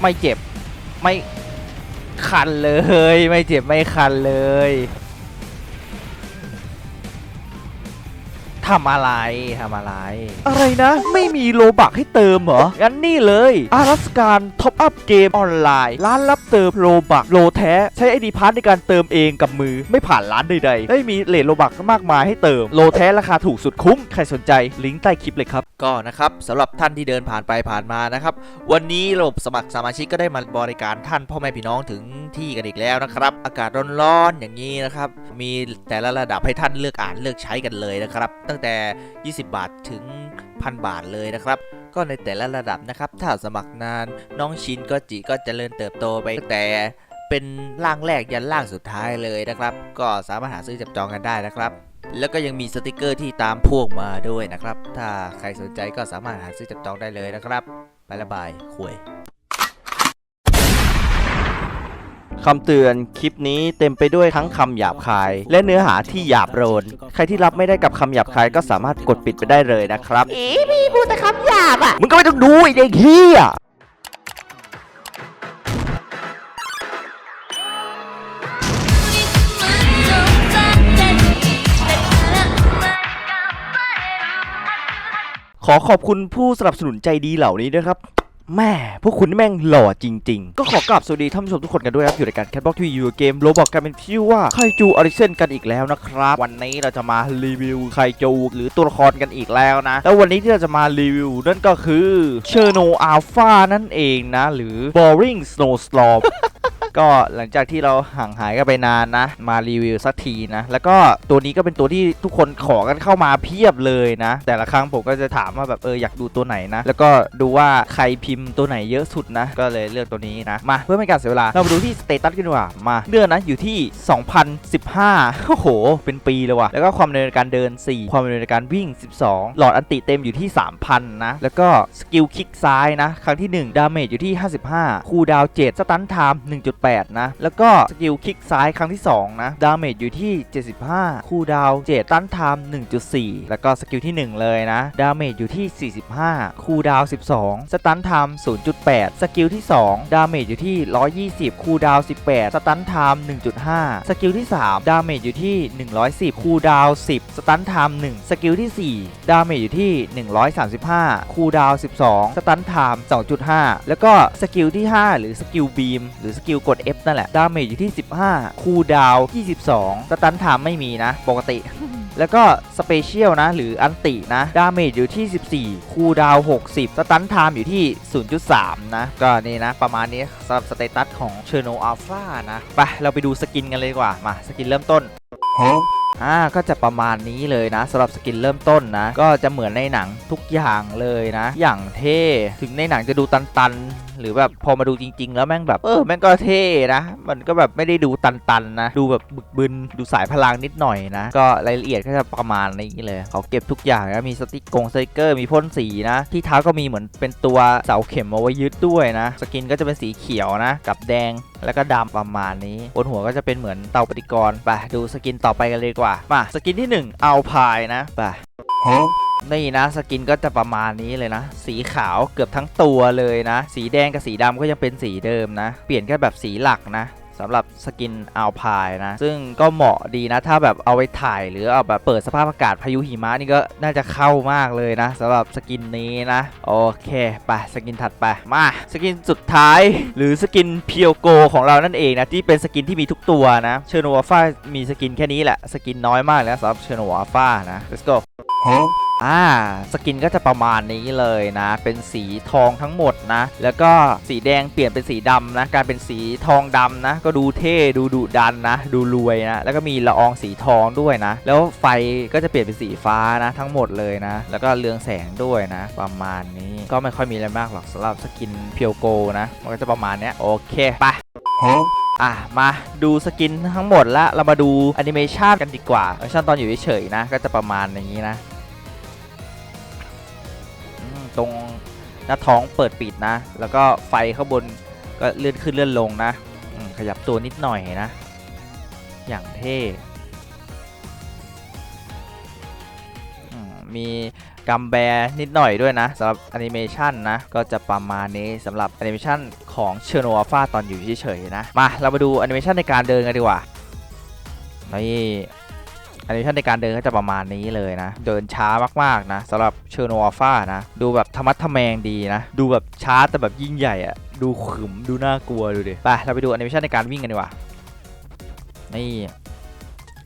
ไม่เจ็บ ไม่คันเลย ไม่เจ็บไม่คันเลย ทำอะไรทำอะไร อะไรนะ ไม่มีโลบักให้เติมเหรอ งั้นนี่เลยอารัสการท็อปอัพเกมออนไลน์ ร้านรับเติมโลบักโลแท้ ใช้ไอดีพาร์ในการเติมเองกับมือไม่ผ่านร้านใดๆได้มีเลทโลบักมากมายให้เติมโลแท้ราคาถูกสุดคุ้ม ใครสนใจลิงก์ใต้คลิปเลยครับ ก็นะครับสำหรับท่านที่เดินผ่านไปผ่านมานะครับ วันนี้ระบบสมัครสมาชิกก็ได้มาบริการท่านพ่อแม่พี่น้องถึง ที่กันอีกแล้วนะครับ อากาศร้อนๆอย่างนี้นะครับ มีแต่ละระดับให้ท่านเลือกอ่านเลือกใช้กันเลยนะครับ ตั้งแต่ 20 บาทถึงพันบาทเลยนะครับ ก็ในแต่ละระดับนะครับ ถ้าสมัครนานน้องชินก็จิก็จเจริญเติบโตไปตั้งแต่เป็นร่างแรกยันร่างสุดท้ายเลยนะครับ ก็สามารถหาซื้อจับจองกันได้นะครับแล้วก็ยังมีสติกเกอร์ที่ตามพวกมาด้วยนะครับ ถ้าใครสนใจก็สามารถหาซื้อจับจองได้เลยนะครับ ไปละบายคุย คำเตือนคลิปนี้เต็มไปด้วยทั้งคำหยาบคาย และเนื้อหาที่หยาบโลนใครที่รับไม่ได้กับคำหยาบคายก็สามารถกดปิดไปได้เลยนะครับ เอ๋พี่พูดแต่คำหยาบอะ มึงก็ไม่ต้องดูไอ้เด็กเฮียขอขอบคุณผู้สนับสนุนใจดีเหล่านี้ด้วยครับ แม่พวกคุณแม่งหล่อจริง ๆ ก็ขอกราบสวัสดีท่านผู้ชมทุกคนกันด้วยครับ อยู่ในการแคทบ็อกทีวียูเกมโรบอกกันเป็นที่ว่าไคจูออริเซนกันอีกแล้วนะครับ วันนี้เราจะมารีวิวไคจูหรือตัวละครกันอีกแล้วนะ แล้ววันนี้ที่เราจะมารีวิวนั่นก็คือเชอร์โนอัลฟานั่นเองนะ หรือ Boring Snowstorm ก็หลังจากที่เราห่างหายกันไปนานนะ มารีวิวสักทีนะ แล้วก็ตัวนี้ก็เป็นตัวที่ทุกคนขอกันเข้ามาเพียบเลยนะ แต่ละครั้งผมก็จะถามว่าแบบเอออยากดูตัวไหนนะ แล้วก็ดูว่าใครพิมพ์ตัวไหนเยอะสุดนะ ก็เลยเลือกตัวนี้นะ มาเพื่อไม่ให้การเสียเวลา เรามาดูที่สเตตัสกันดีกว่า มาเลือกนะอยู่ที่ 2015 โอ้โห เป็นปีเลยว่ะ แล้วก็ความเร็วในการเดิน 4 ความเร็วในการวิ่ง 12 หลอดอันติเต็มอยู่ที่ 3,000 นะ แล้วก็สกิลคลิกซ้ายนะ ครั้งที่ 1 ดาเมจอยู่ที่ 55 คูลดาว7สตันไทม์1.8 นะ แล้วก็สกิลคลิกซ้ายครั้งที่ 2 นะ ดาเมจอยู่ที่ 75 คูลดาว7สตันไทม์1.4 แล้วก็สกิลที่ 1 เลยนะ ดาเมจอยู่ที่ 45 คูลดาว12 สตันไทม์0.8 สกิลที่ 2 ดาเมจอยู่ที่ 120 คูลดาว 18 สตันไทม์ 1.5 สกิลที่ 3 ดาเมจอยู่ที่ 110 คูลดาว 10 สตันไทม์ 1 สกิลที่ 4 ดาเมจอยู่ที่ 135 คูลดาว 12 สตันไทม์ 2.5 แล้วก็สกิลที่ 5 หรือสกิลบีมหรือสกิลกด F นั่นแหละ ดาเมจอยู่ที่ 15 คูลดาว 22 สตันไทม์ไม่มีนะ ปกติ แล้วก็สเปเชียลนะ หรืออันตินะ ดาเมจอยู่ที่ 14 คูลดาวน์60 สตันไทม์อยู่ที่ 0.3 นะ ก็นี่นะ ประมาณนี้สำหรับสเตตัสของเชอร์โนอัลฟานะ ไปเราไปดูสกินกันเลยดีกว่า มา สกินเริ่มต้นอ่าก็จะประมาณนี้เลยนะสำหรับสกินเริ่มต้นนะ ก็จะเหมือนในหนังทุกอย่างเลยนะ อย่างเท่ ถึงในหนังจะดูตันๆ หรือแบบพอมาดูจริง ๆ แล้วแม่งแบบเออแม่งก็เท่นะ มันก็แบบไม่ได้ดูตันๆนะ ดูแบบบึกบึนดูสายพลังนิดหน่อยนะ ก็รายละเอียดก็จะประมาณนี้เลยเขาเก็บทุกอย่างนะมีสติกกงสติกเกอร์มีพ่นสีนะ ที่เท้าก็มีเหมือนเป็นตัวเสาเข็มเอาไว้ยึดด้วยนะ สกินก็จะเป็นสีเขียวนะ กับแดงแล้วก็ดำประมาณนี้บนหัวก็จะเป็นเหมือนเตาปฏิกรณ์ไปดูสกินต่อไปกันเลยดีกว่ามาสกินที่ 1 เอาพายนะไป นี่นะสกินก็จะประมาณนี้เลยนะ สีขาวเกือบทั้งตัวเลยนะ สีแดงกับสีดำก็ยังเป็นสีเดิมนะ เปลี่ยนแค่แบบสีหลักนะสำหรับสกินอัลพายนะ ซึ่งก็เหมาะดีนะ ถ้าแบบเอาไว้ถ่ายหรือเอาแบบเปิดสภาพอากาศพายุหิมะนี่ก็น่าจะเข้ามากเลยนะสำหรับสกินนี้นะ โอเคไปสกินถัดไปมาสกินสุดท้าย หรือสกินเพียวโกของเรานั่นเองนะ ที่เป็นสกินที่มีทุกตัวนะ เชโนวาฟ้ามีสกินแค่นี้แหละ สกินน้อยมากแล้วสำหรับเชโนวาฟ้านะ let's go อ่าสกินก็จะประมาณนี้เลยนะ เป็นสีทองทั้งหมดนะ แล้วก็สีแดงเปลี่ยนเป็นสีดำนะกลายเป็นสีทองดำนะ ก็ดูเท่ดูดุดันนะ ดูรวยนะ แล้วก็มีละอองสีทองด้วยนะ แล้วไฟก็จะเปลี่ยนเป็นสีฟ้านะ ทั้งหมดเลยนะ แล้วก็เรืองแสงด้วยนะ ประมาณนี้ก็ไม่ค่อยมีอะไรมากหรอกสำหรับสกินเพียวโกนะ มันก็จะประมาณเนี้ยโอเคไปอะ มาดูสกินทั้งหมดแล้วเรามาดูแอนิเมชันกันดีกว่าแอนิเมชันตอนอยู่เฉยๆนะ ก็จะประมาณอย่างนี้นะอืม ตรงหน้าท้องเปิดปิดนะ แล้วก็ไฟข้างบนก็เลื่อนขึ้นเลื่อนลงนะขยับตัวนิดหน่อยนะ อย่างเท่มีกัมแบร์นิดหน่อยด้วยนะสำหรับแอนิเมชันนะ ก็จะประมาณนี้สำหรับแอนิเมชันของเชโนอัลฟาตอนอยู่เฉยๆนะ มา เรามาดูแอนิเมชันในการเดินกันดีกว่านี่ แอนิเมชันในการเดินก็จะประมาณนี้เลยนะ เดินช้ามากๆนะสำหรับเชอร์โนอัลฟานะ ดูแบบธรรมัดทะแมงดีนะ ดูแบบช้าแต่แบบยิ่งใหญ่อะดูขึมดูน่ากลัวดูดิไปเราไปดูแอนิเมชันในการวิ่งกันดีกว่านี่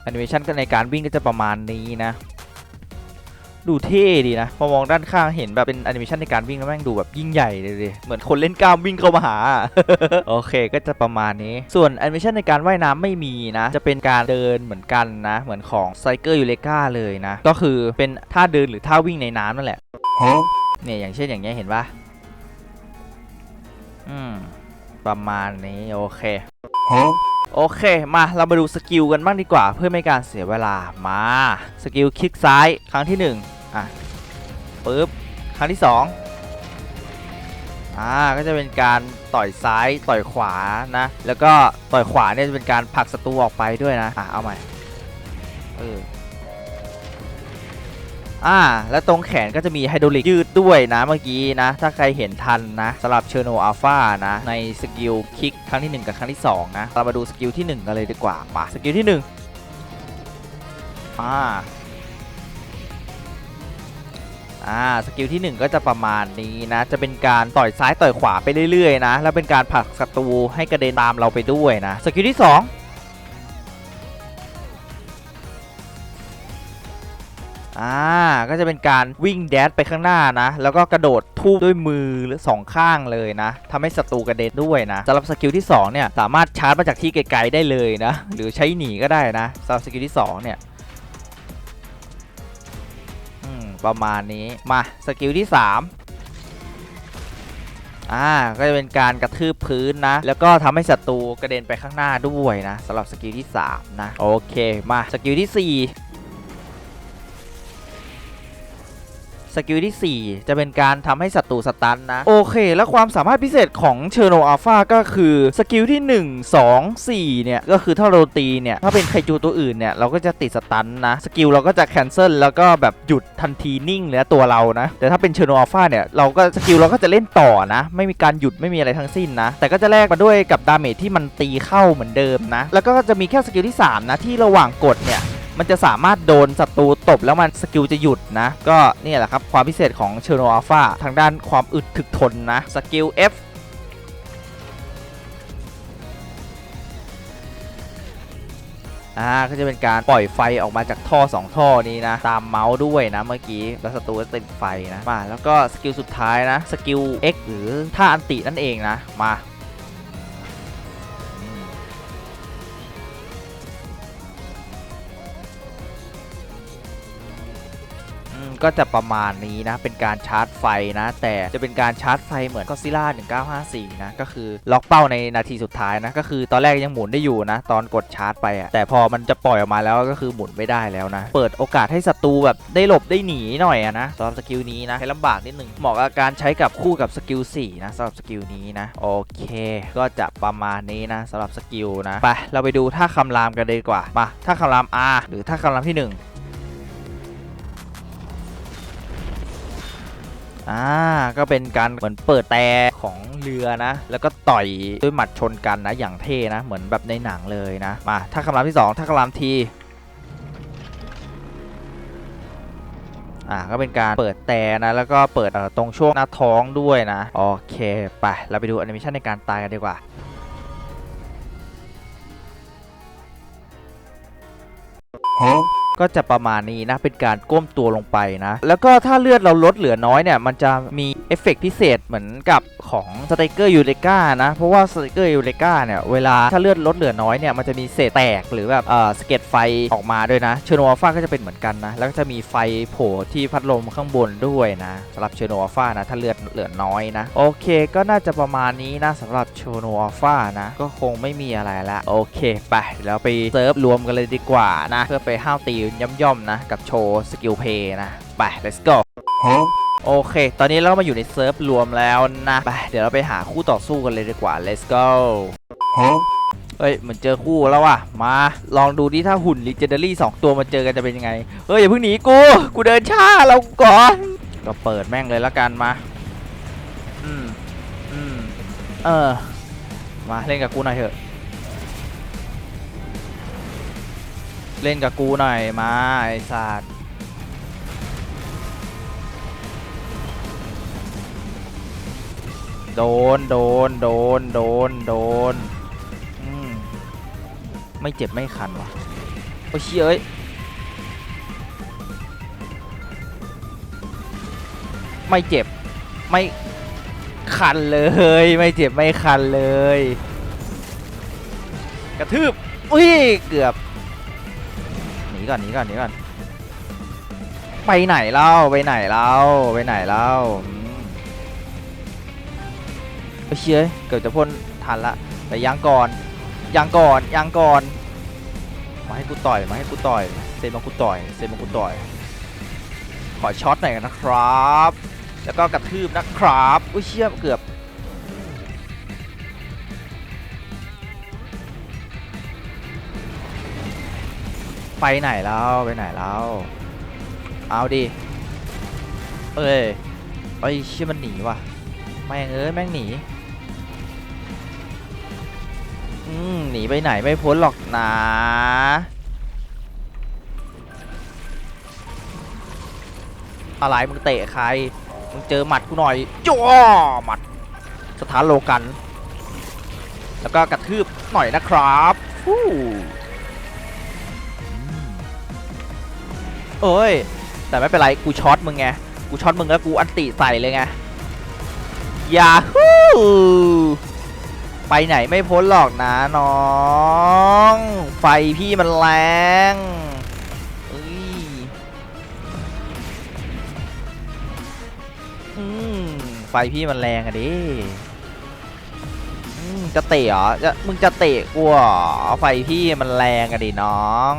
แอนิเมชันก็ในการวิ่งก็จะประมาณนี้นะ ดูเท่ดีนะพอมองด้านข้างเห็นแบบเป็นแอนิเมชันในการวิ่งแล้วแม่งดูแบบยิ่งใหญ่เลยดิเหมือนคนเล่นกล้ามวิ่งเข้ามาหา โอเคก็จะประมาณนี้ ส่วนแอนิเมชันในการว่ายน้ำไม่มีนะ จะเป็นการเดินเหมือนกันนะ เหมือนของไซเกอร์ยูเลกาเลยนะ ก็คือเป็นท่าเดินหรือท่าวิ่งในน้ำนั่นแหละเนี่ยอย่างเช่นอย่างเงี้ยเห็นปะอืมประมาณนี้โอเคโอเค มาเรามาดูสกิลกันบ้างดีกว่าเพื่อไม่ให้การเสียเวลามา สกิลคลิกซ้ายครั้งที่ 1 อะปึ๊บครั้งที่2อ่าก็จะเป็นการต่อยซ้ายต่อยขวานะ แล้วก็ต่อยขวาเนี่ยจะเป็นการผลักศัตรูออกไปด้วยนะอะเอาใหม่เอออ่าแล้วตรงแขนก็จะมีไฮดรอลิกยืดด้วยนะเมื่อกี้นะ ถ้าใครเห็นทันนะสำหรับเชอร์โนอัลฟานะ ในสกิลคิกครั้งที่ 1 กับครั้งที่ 2 นะ เรามาดูสกิลที่ 1 กันเลยดีกว่ามาสกิลที่ 1 อ่า อ่าสกิลที่ 1 ก็จะประมาณนี้นะ จะเป็นการต่อยซ้ายต่อยขวาไปเรื่อยๆนะ แล้วเป็นการผลักศัตรูให้กระเด็นตามเราไปด้วยนะ สกิลที่ 2อ่าก็จะเป็นการวิ่งแดดไปข้างหน้านะ แล้วก็กระโดดทูบด้วยมือหรือสองข้างเลยนะทำให้ศัตรูกระเด็นด้วยนะสำหรับสกิลที่ 2 เนี่ย สามารถชาร์จมาจากที่ไกลๆได้เลยนะ หรือใช้หนีก็ได้นะสำหรับสกิลที่ 2 เนี่ย ประมาณนี้มาสกิลที่ 3อ่าก็จะเป็นการกระทืบพื้นนะ แล้วก็ทำให้ศัตรูกระเด็นไปข้างหน้าด้วยนะสำหรับสกิลที่ 3 นะ โอเค มาสกิลที่ 4 สกิลที่ 4 จะเป็นการทำให้ศัตรูสตันนะ โอเค แล้วความสามารถพิเศษของเชอร์โนอัลฟาก็คือสกิลที่ 1 2 4 เนี่ย ก็คือถ้าเราตีเนี่ย ถ้าเป็นไคจูตัวอื่นเนี่ย เราก็จะติดสตันนะ สกิลเราก็จะแคนเซิลแล้วก็แบบหยุดทันทีนิ่งเลยตัวเรานะ แต่ถ้าเป็นเชอร์โนอัลฟาเนี่ย เราก็สกิลเราก็จะเล่นต่อนะ ไม่มีการหยุดไม่มีอะไรทั้งสิ้นนะ แต่ก็จะแลกมาด้วยกับดาเมจที่มันตีเข้าเหมือนเดิมนะ แล้วก็จะมีแค่สกิลที่ 3 นะที่ระหว่างกดเนี่ย มันจะสามารถโดนศัตรูตบแล้วมันสกิลจะหยุดนะ ก็นี่แหละครับ ความพิเศษของเชอร์โนอัลฟาทางด้านความอึดถึกทนนะ สกิล F อ่าก็จะเป็นการปล่อยไฟออกมาจากท่อ 2 ท่อนี้นะ ตามเมาส์ด้วยนะเมื่อกี้แล้วศัตรูก็ติดไฟนะมาแล้วก็สกิลสุดท้ายนะ สกิล X หรือท่าอันตินั่นเองนะมา ก็จะประมาณนี้นะ เป็นการชาร์จไฟนะ แต่จะเป็นการชาร์จไฟเหมือนก็ซิล่า1954 นะ ก็คือล็อกเป้าในนาทีสุดท้ายนะ ก็คือตอนแรกยังหมุนได้อยู่นะ ตอนกดชาร์จไปอะแต่พอมันจะปล่อยออกมาแล้วก็คือหมุนไม่ได้แล้วนะ เปิดโอกาสให้ศัตรูแบบได้หลบได้หนีหน่อยอะนะสำหรับสกิลนี้นะให้ลำบากนิดหนึ่งเหมาะกับการใช้กับคู่กับสกิล4นะสำหรับสกิลนี้นะโอเค ก็จะประมาณนี้นะสำหรับสกิลนะไปเราไปดูท่าคำรามกันเลยดีกว่ามาท่าคำราม R หรือท่าคำรามที่ 1 อ่าก็เป็นการเหมือนเปิดแต่ของเรือนะ แล้วก็ต่อยด้วยหมัดชนกันนะอย่างเท่นะ เหมือนแบบในหนังเลยนะมาถ้าคำรามที่ 2 ถ้าคำรามทีอ่าก็เป็นการเปิดแต่นะ แล้วก็เปิดตรงช่วงหน้าท้องด้วยนะ โอเคไปเราไปดูแอนิเมชันในการตายกันดีกว่า ก็จะประมาณนี้นะเป็นการก้มตัวลงไปนะ แล้วก็ถ้าเลือดเราลดเหลือน้อยเนี่ย มันจะมีเอฟเฟกต์พิเศษเหมือนกับของสไตเกอร์ยูเลกานะ เพราะว่าสไตเกอร์ยูเลกาเนี่ย เวลาถ้าเลือดลดเหลือน้อยเนี่ย มันจะมีเศษแตกหรือแบบเอ่อสเก็ตไฟออกมาด้วยนะเชโนอัลฟาก็จะเป็นเหมือนกันนะ แล้วก็จะมีไฟโผล่ที่พัดลมข้างบนด้วยนะสำหรับเชโนอัลฟานะถ้าเลือดเหลือน้อยนะโอเค ก็น่าจะประมาณนี้นะสำหรับเชโนอัลฟานะก็คงไม่มีอะไรละโอเคไปเดี๋ยวเราไปเซิร์ฟรวมกันเลยดีกว่านะเพื่อไปห้าวตีย่อมๆนะ กับโชว์สกิลเพย์นะ ไป let's go โอเค ตอนนี้เราก็มาอยู่ในเซิร์ฟรวมแล้วนะ ไป เดี๋ยวเราไปหาคู่ต่อสู้กันเลยดีกว่า let's go เฮ้ยเหมือนเจอคู่แล้วว่ะ มาลองดูดิถ้าหุ่น Legendary สองตัวมาเจอกันจะเป็นยังไง เฮ้ยอย่าเพิ่งหนีกู กูเดินช้าเราก่อน ก็เปิดแม่งเลยละกันมา อืม อืม เออ มาเล่นกับกูหน่อยเถอะ เล่นกับกูหน่อยมาไอ้สัตว์โดนโดนโดนโดนโดนอืมไม่เจ็บไม่คันวะโอ้ยเชี่ยเอ้ยไม่เจ็บไม่คันเลย ไม่เจ็บไม่คันเลย กระทืบอุ้ยเกือบ ก่อนหนีก่อนหนีก่อนไปไหนเล่าไปไหนเล่าไปไหนเล่าอืมเอ้ยเชี่ยเกือบจะพ่นทันละแต่ยังก่อนยังก่อนยังก่อนมาให้กูต่อยมาให้กูต่อยเซนมากูต่อยเซนมากูต่อย ขอช็อตหน่อยนะครับ แล้วก็กระทืบนะครับอุ้ยเชี่ยเกือบ ไปไหนแล้วไปไหนแล้วเอาดิเอ้ยไอ้เชี่ยมันหนีว่ะแม่งเอ้ยแม่งหนีอืมหนีไปไหนไม่พ้นหรอกนะอะไรมึงเตะใครมึงเจอหมัดกูหน่อยจ้วหมัดสถานโลกัน แล้วก็กระทืบหน่อยนะครับฟู้ เอ้ย แต่ไม่เป็นไร กูช็อตมึงไง กูช็อตมึงแล้วกูอันติใส่เลยไงยาฮูไปไหนไม่พ้นหรอกนะน้อง ไฟพี่มันแรงเอ้ยอืมไฟพี่มันแรงอะดิ จะเตะเหรอจะมึงจะเตะกูเหรอไฟพี่มันแรงอะดิน้อง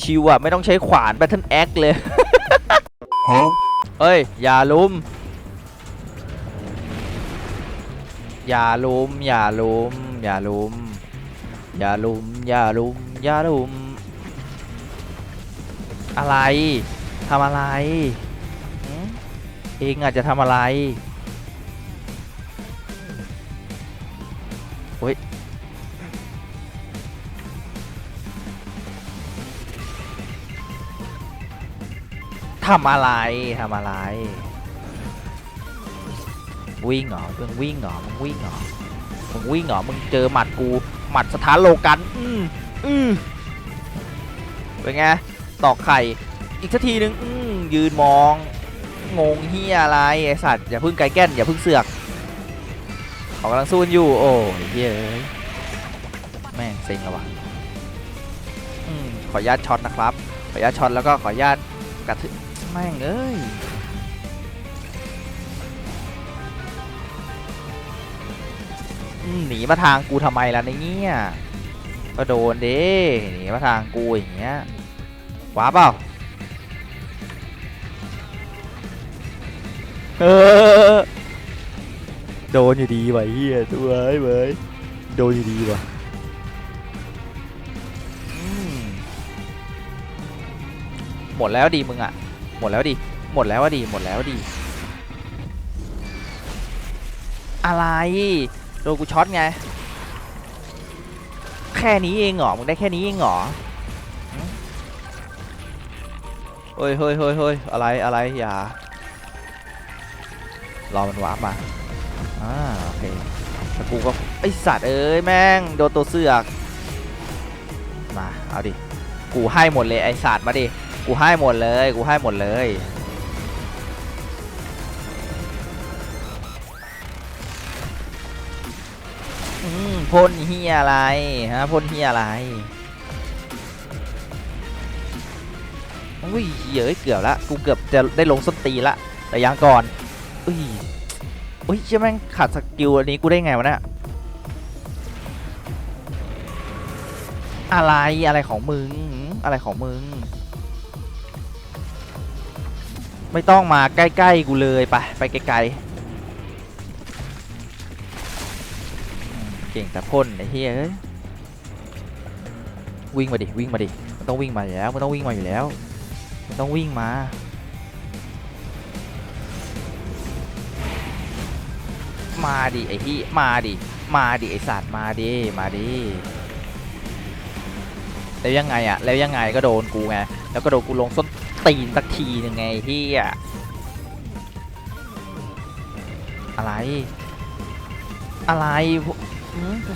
ชิวๆอะ ไม่ต้องใช้ขวานแบทเทิลแอคเลย Huh? เอ้ย อย่าลุม อย่าลุม อย่าลุม อย่าลุม อย่าลุม อย่าลุม อย่าลุม อะไร ทำอะไรหืมเองอาจจะทำอะไร ทำอะไรทำอะไร วิ่งเหรอมึงวิ่งเหรอมึงวิ่งเหรอมึงวิ่งเหรอมึงเจอหมัดกูหมัดสถานโลกันอืมอืมเป็นไงตอกไข่อีกสักทีนึงอืมยืนมองงงเฮียอะไรไอสัตว์อย่าพึ่งไกลแก้นอย่าพึ่งเสือกเขากำลังสู้อยู่ โอ้ยเย้ยแม่งเซ็งแล้ววะอืมขออนุญาตช็อตนะครับ ขออนุญาตช็อตแล้วก็ขออนุญาตกระทึ แม่งเอ้ยหนีมาทางกูทำไมล่ะในเนี่ยก็โดนเด้หนีมาทางกูอย่างเงี้ยว้าเปล่าเออโดนอยู่ดีว่ะเฮียตัวไอ้เว้ยโดนอยู่ดีว่ะหมดแล้วดีมึงอะ หมดแล้วดิ หมดแล้วอะดิ หมดแล้วดิ อะไรโดนกูช็อตไง แค่นี้เองเหรอ มึงได้แค่นี้เองเหรอเฮ้ยเฮ้ยเฮ้ยเฮ้ยอะไรอะไรอย่ารอมันวาร์ปมา อ่าโอเคแล้วกูก็ไอสัตว์เอ้ยแม่งโดนตัวเสือก มา เอาดิ กูให้หมดเลยไอสัตว์มาดิ กูให้หมดเลย กูให้หมดเลย อืมพ่นเฮียอะไรฮะพ่นเฮียอะไรอุ้ยเยอะเกือบละ กูเกือบจะได้ลงส้นตีละ แต่ยังก่อน อุ้ย อุ้ยเชี่ยแม่งขาดสกิลอันนี้กูได้ไงวะเนี่ย อะไรอะไรของมึง อะไรของมึง ไม่ต้องมาใกล้ๆกูเลยไปไปไกลๆเก่งแต่พ่นไอ้เฮ้ยวิ่งมาดิวิ่งมาดิมันต้องวิ่งมาอยู่แล้วมันต้องวิ่งมาอยู่แล้วมันต้องวิ่งมามาดิไอ้ที่มาดิมาดิไอ้สัตว์มาดิมาดิแล้วยังไงอะแล้วยังไงก็โดนกูไงแล้วก็โดนกูลงส้น ตีนสักทีหนึ่งไงที่อะอะไร อะไร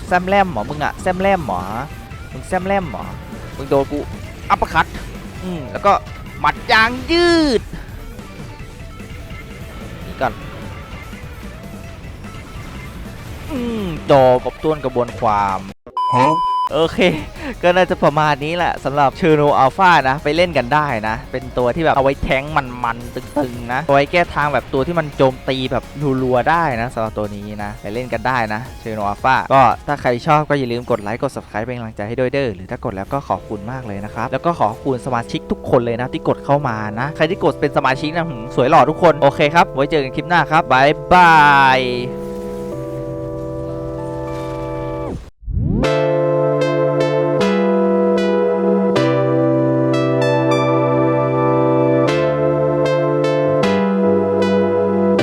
แซมแลมเหรอมึงอะแซมแลมเหรอมึงแซมแลมเหรอมึงโดนกูอัปเปอร์คัตอืมแล้วก็หมัดยางยืดนี่ก่อนอืมจอกบต้วนกระบวนความ Huh? โอเค ก็น่าจะประมาณนี้แหละสำหรับเชอร์โนอัลฟานะ ไปเล่นกันได้นะ เป็นตัวที่แบบเอาไว้แทงก์มันๆตึงๆนะเอาไว้แก้ทางแบบตัวที่มันโจมตีแบบรัวๆได้นะสำหรับตัวนี้นะ ไปเล่นกันได้นะเชอร์โนอัลฟาก็ถ้าใครชอบก็อย่าลืมกดไลค์กด subscribe เป็นกำลังใจให้ด้วยเด้อหรือถ้ากดแล้วก็ขอบคุณมากเลยนะครับ แล้วก็ขอบคุณสมาชิกทุกคนเลยนะที่กดเข้ามานะ ใครที่กดเป็นสมาชิกนะหืมสวยหล่อทุกคนโอเคครับไว้เจอกันคลิปหน้าครับบายบาย